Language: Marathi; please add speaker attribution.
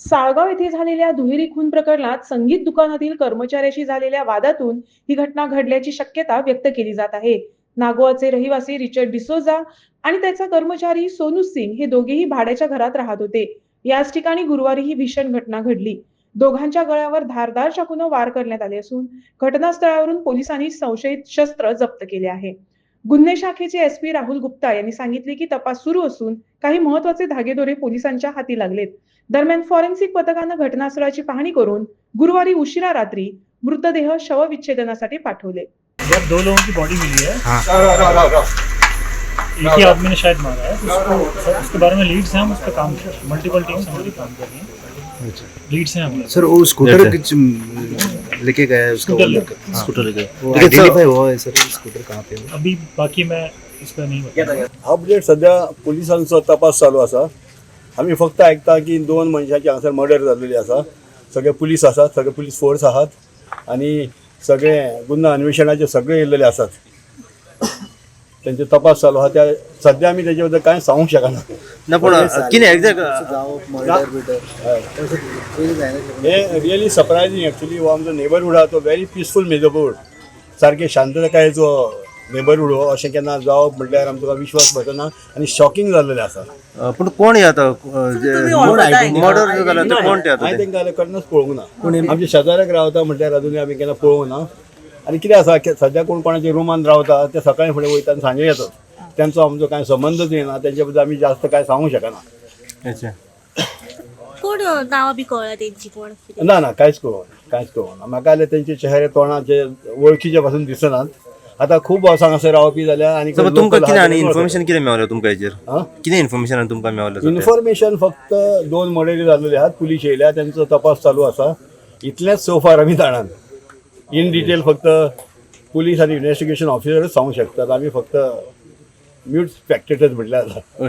Speaker 1: साळगाव येथे झालेल्या दुहेरी खून प्रकरणात संगीत दुकानातील कर्मचाऱ्याशी झालेल्या वादातून ही घटना घडल्याची शक्यता व्यक्त केली जात आहे. नागोवाचे रहिवासी रिचर्ड डिसोजा आणि त्याचा कर्मचारी सोनू सिंग हे दोघेही भाड्याच्या घरात राहत होते. याच ठिकाणी गुरुवारी ही भीषण घटना घडली. दोघांच्या गळ्यावर धारदार चाकून वार करण्यात आले असून घटनास्थळावरून पोलिसांनी संशयित शस्त्र जप्त केले आहे. गुन्हे शाखेचे एस पी राहुल गुप्ता यांनी सांगितले की तपास सुरू असून काही महत्त्वाचे धागेदोरे पोलिसांच्या हाती लागलेत. दरम्यान फॉरेन्सिक पथकानं घटनास्थळाची पाहणी करून गुरुवारी उशिरा रात्री मृतदेह शवविच्छेदनासाठी पाठवले.
Speaker 2: जब दो लोगों की बॉडी मिली है.
Speaker 3: हाँ
Speaker 2: एक ही आदमी ने शायद मारा है तो उसको उसके बारे में लीड्स हैं हम उस पर काम कर मल्टीपल टीम्स हमारी काम कर रही हैं। लीड्स हैं हमारे
Speaker 3: सर वो स्कूटर
Speaker 4: अच्छा।
Speaker 3: लेके गया है उसका
Speaker 2: स्कूटर लेके-
Speaker 3: का।
Speaker 4: स्कूटर लेके।
Speaker 3: वो आइडेंटिफाई हुआ है सर स्कूटर कहाँ पे है
Speaker 2: अभी बाकी मैं इस पर नहीं बता
Speaker 5: अपडेट सध्या पोलिसांचो तपास चालू आसा आमी फक्त आयकता की दोन मनशांची हांगासर मर्डर जाल्लेली आसा सगळे पुलीस आसात सगळे पुलीस फोर्स आहात आणि सगळे गुन्हा अन्वेषणाचे सगळे येयलेले आसात त्यांचे तपास चालू आहा त्या सध्या आमी तेजे बद्दल कांय सांगूंक शकना
Speaker 4: ना पण किने एक्झॅक्ट
Speaker 5: हे. रियली सरप्रायझींग एक्चुली हो आमचो नेबरहूड आहा तो व्हेरी पिसफूल नेबरहूड सारके शांततायेचो नेबरहूड हो अशें केन्ना जावप म्हटल्यार आमकां विश्वास बसना आनी शॉकिंग जाल्लेलें आसा
Speaker 4: पण कोण हे आता मर्डर झाला ते कोण ते आता
Speaker 5: हांवें
Speaker 4: ते?
Speaker 5: तांकां केन्नाच पळोवंक ना. आमच्या शेजाऱ्याक रावता म्हटल्यार अजूनय आमी केन्ना पळोवंक ना. आनी कितें आसा सद्या कोण कोणाच्या रुमान रावता ते सकाळी फुडें वयता आनी सांजे येतात त्यांचो आमचो कांय संबंदच येना तेंच्या बद्दल आमी जास्त कांय सांगूंक शकना
Speaker 4: अच्छा.
Speaker 6: कोण नावां बी कळ्ळा तेंची कोण? कितें
Speaker 5: ना ना कांयच कळोना कांयच कळोना म्हाका जाल्यार तेंचे चेहरे तोंडाचे वळखीचे पासून दिसनात आतां खूब वर्सां हांगासर रावपी जाल्यार आनी
Speaker 4: तुमकां कितें आनी इन्फॉर्मेशन कितें मेळ्ळें तुमकां हेचेर
Speaker 5: हा?
Speaker 4: कितें इन्फॉर्मेशन तुमकां सध्या?
Speaker 5: इन्फॉर्मेशन फक्त दोन मर्डरी जाल्लेले आहात पुलीस येयल्या त्यांचो तपास चालू आसा इतलेंच सो फार आमी जाणात इन डिटेल फक्त पुलीस आनी इन्व्हेस्टिगेशन ऑफिसरच सांगूंक शकतात. आमी फक्त म्यूट स्पॅक्टेटर्स म्हटल्यार जाता